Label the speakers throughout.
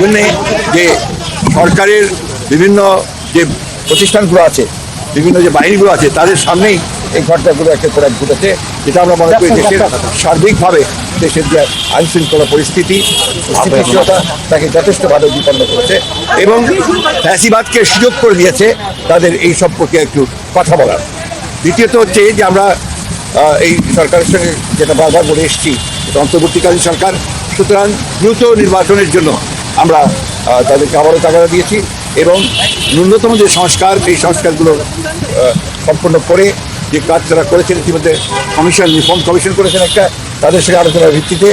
Speaker 1: জন্যে যে সরকারের বিভিন্ন যে প্রতিষ্ঠানগুলো আছে বিভিন্ন যে বাহিনীগুলো আছে তাদের সামনেই এই ঘটনাগুলো একটা করে ঘটেছে যেটা আমরা মনে করি দেশের সার্বিকভাবে দেশের যে আইন শৃঙ্খলা পরিস্থিতি স্থিতিশীলতা তাকে যথেষ্টভাবে বিপন্ন করেছে এবং ফ্যাসিবাদকে সুযোগ করে দিয়েছে তাদের এই সম্পর্কে একটু কথা বলার। দ্বিতীয়ত হচ্ছে যে আমরা এই সরকারের সঙ্গে যেটা বারবার বলে এসেছি এটা অন্তর্বর্তীকালীন সরকার সুতরাং দ্রুত নির্বাচনের জন্য আমরা তাদেরকে আবারও তাগাদা দিয়েছি এবং ন্যূনতম যে সংস্কার এই সংস্কারগুলো সম্পন্ন করে যে কাজ তারা করেছেন, ইতিমধ্যে কমিশন রিফর্ম কমিশন করেছেন একটা, তাদের সঙ্গে আলোচনার ভিত্তিতে,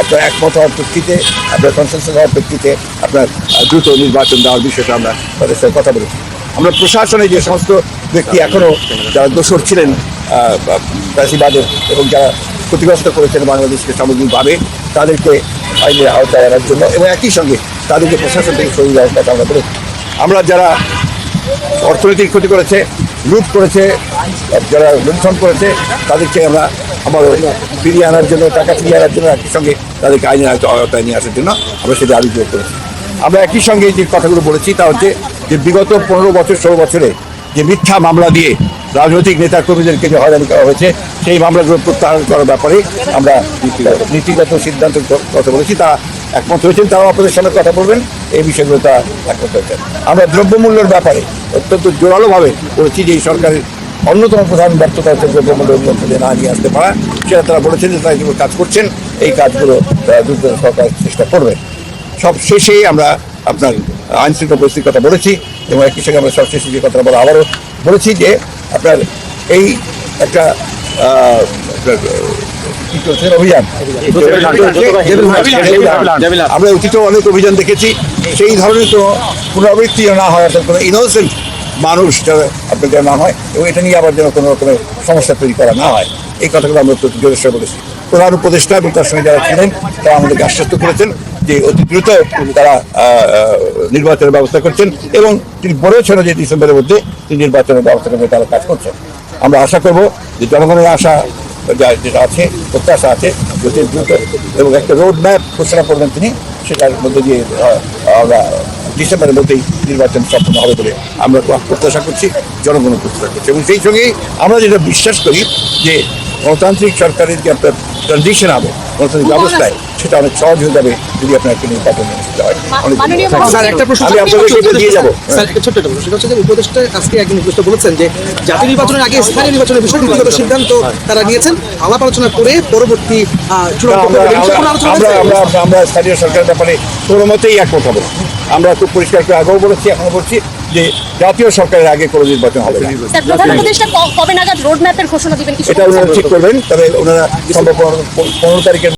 Speaker 1: আপনার একমত হওয়ার প্রেক্ষিতে, আপনার কনসেন্সাস হওয়ার প্রেক্ষিতে আপনার দ্রুত নির্বাচন দেওয়ার বিষয়টা আমরা তাদের সঙ্গে কথা বলেছি। আমরা প্রশাসনে যে সমস্ত ব্যক্তি এখনও যারা দোষর ছিলেন ফ্যাসিবাদের এবং যারা ক্ষতিগ্রস্ত করেছেন বাংলাদেশকে সামগ্রিকভাবে, তাদেরকে আইনের আওতায় আনার জন্য এবং একই সঙ্গে তাদেরকে প্রশাসন থেকে সরিয়ে দেওয়ার কথা আমরা আমরা যারা অর্থনৈতিক ক্ষতি করেছে, লুট করেছে, যারা লুণ্ঠন করেছে, তাদেরকে আমরা আমার ফিরিয়ে আনার জন্য, টাকা ফিরিয়ে আনার জন্য একই সঙ্গে তাদেরকে আইনের আওতা- আওতায় নিয়ে আসার জন্য আমরা সেটা আরও জোর করেছি। আমরা একই সঙ্গে যে কথাগুলো বলেছি, তা হচ্ছে যে বিগত পনেরো বছর, ষোলো বছরে যে মিথ্যা মামলা দিয়ে রাজনৈতিক নেতা কর্মীদেরকে যে হয়রানি করা হয়েছে। সেই মামলাগুলো প্রত্যাহার করার ব্যাপারে আমরা নীতিগত সিদ্ধান্ত কথা বলেছি তা একমত হয়েছেন, তারাও আপনাদের সামনে কথা বলবেন। এই বিষয়গুলো তারা একমত হয়েছেন। আমরা দ্রব্যমূল্যের ব্যাপারে অত্যন্ত জোরালোভাবে বলেছি যে এই সরকারের অন্যতম প্রধান ব্যর্থতা হচ্ছে দ্রব্যমূল্য নিয়ন্ত্রণে না নিয়ে আসতে পারা। সেটা তারা বলেছেন যে তারা যেগুলো কাজ করছেন, এই কাজগুলো দ্রুত সরকার চেষ্টা করবে। সব শেষে আমরা আপনার আইন শৃঙ্খলা পরিস্থিতির কথা বলেছি এবং একই সঙ্গে আমরা সবশেষে যে কথা বলে আবারও বলেছি যে আপনার এই একটা অভিযান। আমরা অতীতেও অনেক অভিযান দেখেছি। সেই ধরনের তো পুনরাবৃত্তি না হয় অর্থাৎ কোনো ইনোসেন্ট মানুষ আপনার যেন না হয়, এবং এটা নিয়ে আবার যেন কোনো রকমের সমস্যা তৈরি করা না হয়, এই কথাগুলো আমরা সঙ্গে বলেছি। প্রধান উপদেষ্টা এবং তার সঙ্গে যারা ছিলেন, তারা আমাদেরকে আশ্বস্ত করেছেন। যে অতি দ্রুত তারা নির্বাচনের ব্যবস্থা করছেন এবং তিনি বলেছেন যে ডিসেম্বরের মধ্যে তিনি নির্বাচনের ব্যবস্থা করবে তারা কাজ করছেন। আমরা আশা করব যে জনগণের আশা যা যেটা আছে প্রত্যাশা আছে অতি দ্রুত এবং একটা রোড ম্যাপ ঘোষণা করবেন তিনি সেটার মধ্যে দিয়ে আমরা ডিসেম্বরের মধ্যেই নির্বাচন সম্পন্ন হবে বলে আমরা প্রত্যাশা করছি জনগণ প্রত্যাশা করছি এবং সেই সঙ্গেই আমরা যেটা বিশ্বাস করি যে গণতান্ত্রিক সরকারের যে একটা ট্রানজিশন হবে গণতান্ত্রিক ব্যবস্থায় সেটা অনেক সহজ হয়ে যাবে যদি আপনার একটা নির্বাচন অনুষ্ঠিত হয়। অনেক
Speaker 2: মাননীয়
Speaker 3: স্যার একটা প্রশ্ন
Speaker 1: আমি আপনাদের সেটা দিয়ে যাব।
Speaker 3: একটা ছোট্ট একটা প্রশ্ন। সেটা হচ্ছে যে উপদেষ্টা আজকে একজন উপদেষ্টা বলেছেন যে জাতীয় নির্বাচনের আগে স্থানীয় নির্বাচনের বিষয়ে নীতিগত সিদ্ধান্ত তারা নিয়েছেন। আলাপ আলোচনা করে পরবর্তী চূড়ান্ত
Speaker 1: আমরা আমরা স্থানীয় সরকারের ব্যাপারে কোনো মতেই একমত হব আমরা খুব পরিষ্কার করে আগেও বলেছি এখনও বলছি যে জাতীয় সরকারের আগে কোনো নির্বাচন হবে না।
Speaker 2: স্যার প্রধান উপদেষ্টা ক- কবে নাগাদ রোড ম্যাপের ঘোষণা দিবেন কিছু
Speaker 1: এটা ওনারা ঠিক করবেন তবে ওনারা সম্ভব পনেরো তারিখের